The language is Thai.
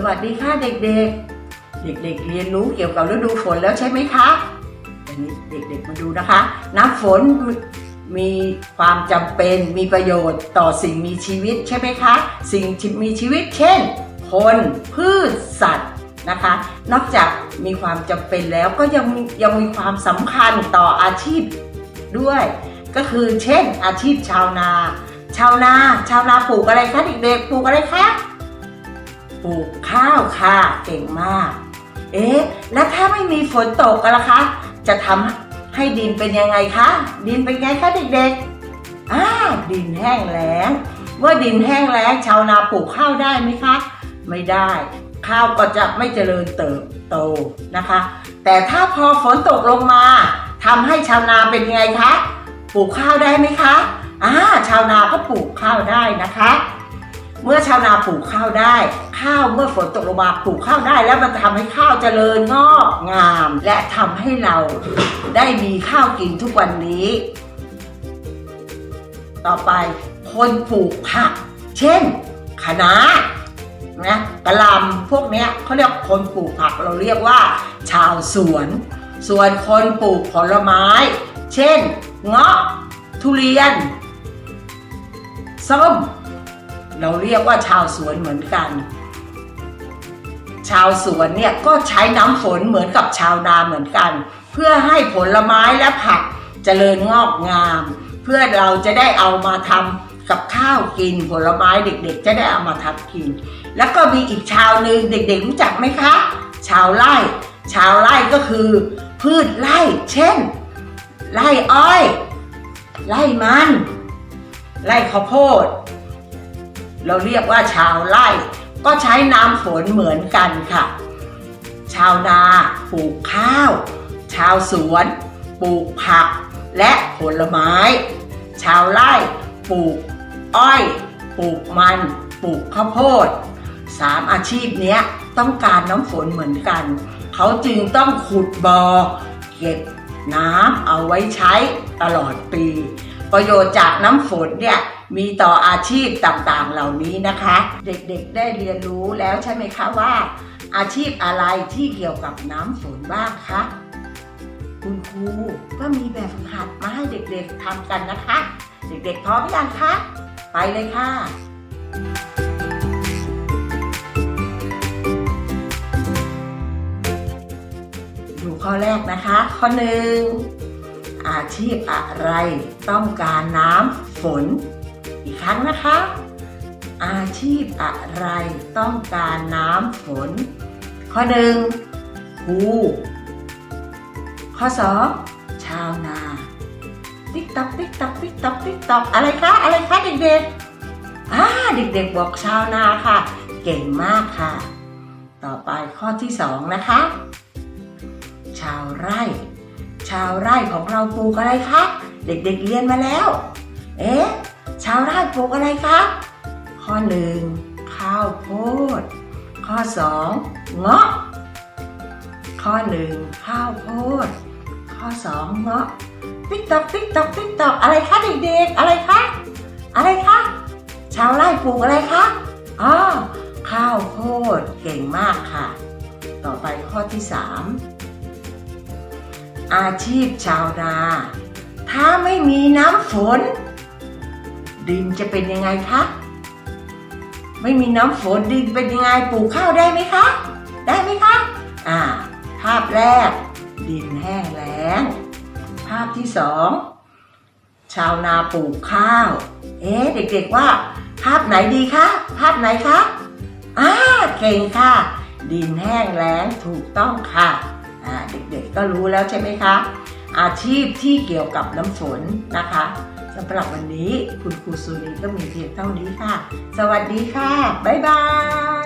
สวัสดีค่ะเด็กๆ เด็กๆเรียนรู้เกี่ยวกับฤดูฝนแล้วใช่ไหมคะวันนี้เด็กๆมาดูนะคะ น้ำฝนมีความจำเป็นมีประโยชน์ต่อสิ่งมีชีวิตใช่ไหมคะ สิ่งมีชีวิตเช่น คนพืชสัตว์นะคะ นอกจากมีความจำเป็นแล้วก็ยังยังมีความสำคัญต่ออาชีพด้วย ก็คือเช่นอาชีพชาวนา ชาวนา ชาวนาปลูกอะไรคะเด็กๆปลูกอะไรคะ ปลูกข้าวค่ะเก่งมาก เอ๊ะ แล้วถ้าไม่มีฝนตกกันล่ะคะ จะทำให้ดินเป็นยังไงคะ ดินเป็นไงคะเด็กๆอ้าดินแห้งแล้งเมื่อดินแห้งแล้งชาวนาปลูกข้าวได้ไหมคะ ไม่ได้ ข้าวก็จะไม่เจริญเติบโตนะคะ แต่ถ้าพอฝนตกลงมาทำให้ชาวนาเป็นยังไงคะ ปลูกข้าวได้ไหมคะอ่าชาวนาก็ปลูกข้าวได้นะคะ เมื่อชาวนาปลูกข้าวได้ ข้าวเมื่อฝนตกลงมาปลูกข้าวได้ แล้วมันทำให้ข้าวเจริญงอกงาม และทำให้เราได้มีข้าวกินทุกวันนี้ ต่อไปคนปลูกผัก เช่นคะน้านะกะหล่ำพวกเนี้ยเขาเรียกคนปลูกผักเราเรียกว่า ชาวสวน ส่วนคนปลูกผลไม้ เช่น เงาะทุเรียนส้ม เราเรียกว่าชาวสวนเหมือนกัน ชาวสวนเนี่ยก็ใช้น้ำฝนเหมือนกับชาวนาเหมือนกัน เพื่อให้ผลไม้และผักเจริญงอกงาม เพื่อเราจะได้เอามาทำกับข้าวกินผลไม้เด็กๆ จะได้เอามาทำกิน แล้วก็มีอีกชาวหนึ่งเด็กๆรู้จักไหมคะ ชาวไร่ ชาวไร่ก็คือ พืชไร่ เช่น ไร่อ้อย ไร่มัน ไร่ข้าวโพด เราเรียกว่าชาวไร่ก็ใช้น้ำฝนเหมือนกันค่ะ ชาวนาปลูกข้าว ชาวสวนปลูกผักและผลไม้ ชาวไร่ปลูกอ้อย ปลูกมัน ปลูกข้าวโพดสามอาชีพนี้ต้องการน้ำฝนเหมือนกัน เขาจึงต้องขุดบอ่อเก็บน้ำเอาไว้ใช้ตลอดปี ประโยชน์จากน้ำฝนเนี่ยมีต่ออาชีพต่างๆเหล่านี้นะคะ เด็กๆได้เรียนรู้แล้วใช่ไหมคะว่า อาชีพอะไรที่เกี่ยวกับน้ำฝนบ้างคะคุณครูก็มีแบบฝึกหัดมาให้เด็กๆทำกันนะคะ เด็กๆพร้อมหรือยังคะไปเลยค่ะดูข้อแรกนะคะ ข้อหนึ่ง อาชีพอะไรต้องการน้ำฝน อีกครั้งนะคะ อาชีพอะไรต้องการน้ำฝน ข้อหนึ่งครูข้อสองชาวนาติ๊กตอกติ๊กตอกติ๊กตอกติ๊กตอกอะไรคะอะไรคะเด็กๆอ่าเด็กๆบอกชาวนาค่ะ เก่งมากค่ะ ต่อไปข้อที่สองนะคะ ชาวไร่ ชาวไร่ของเราปลูกอะไรคะ เด็กๆเรียนมาแล้ว เอ๊ะ ชาวไร่ปลูกอะไรคะ ข้อหนึ่งข้าวโพด ข้อสองเงาะ ข้อหนึ่งข้าวโพด ข้อสองเงาะ ติ๊กตอกติ๊กตอกติ๊กตอกอะไรคะเด็กๆ อะไรคะ อะไรคะ ชาวไร่ปลูกอะไรคะอ๋อข้าวโพดเก่งมากค่ะ ต่อไปข้อที่สาม อาชีพชาวนา ถ้าไม่มีน้ำฝน ดินจะเป็นยังไงคะ ไม่มีน้ำฝนดินเป็นยังไงปลูกข้าวได้ไหมคะ ได้ไหมคะ อ่า ภาพแรก ดินแห้งแล้ง ภาพที่สองชาวนาปลูกข้าว เอ๊ะเด็กๆว่า ภาพไหนดีคะ ภาพไหนคะอ่าเก่งค่ะ ดินแห้งแล้งถูกต้องค่ะ อ่าเด็ก ก็รู้แล้วใช่ไหมคะ อาชีพที่เกี่ยวกับน้ำฝนนะคะสำหรับวันนี้คุณครูสุรีก็มีเพียงเท่านี้ค่ะ สวัสดีค่ะ บ๊ายบาย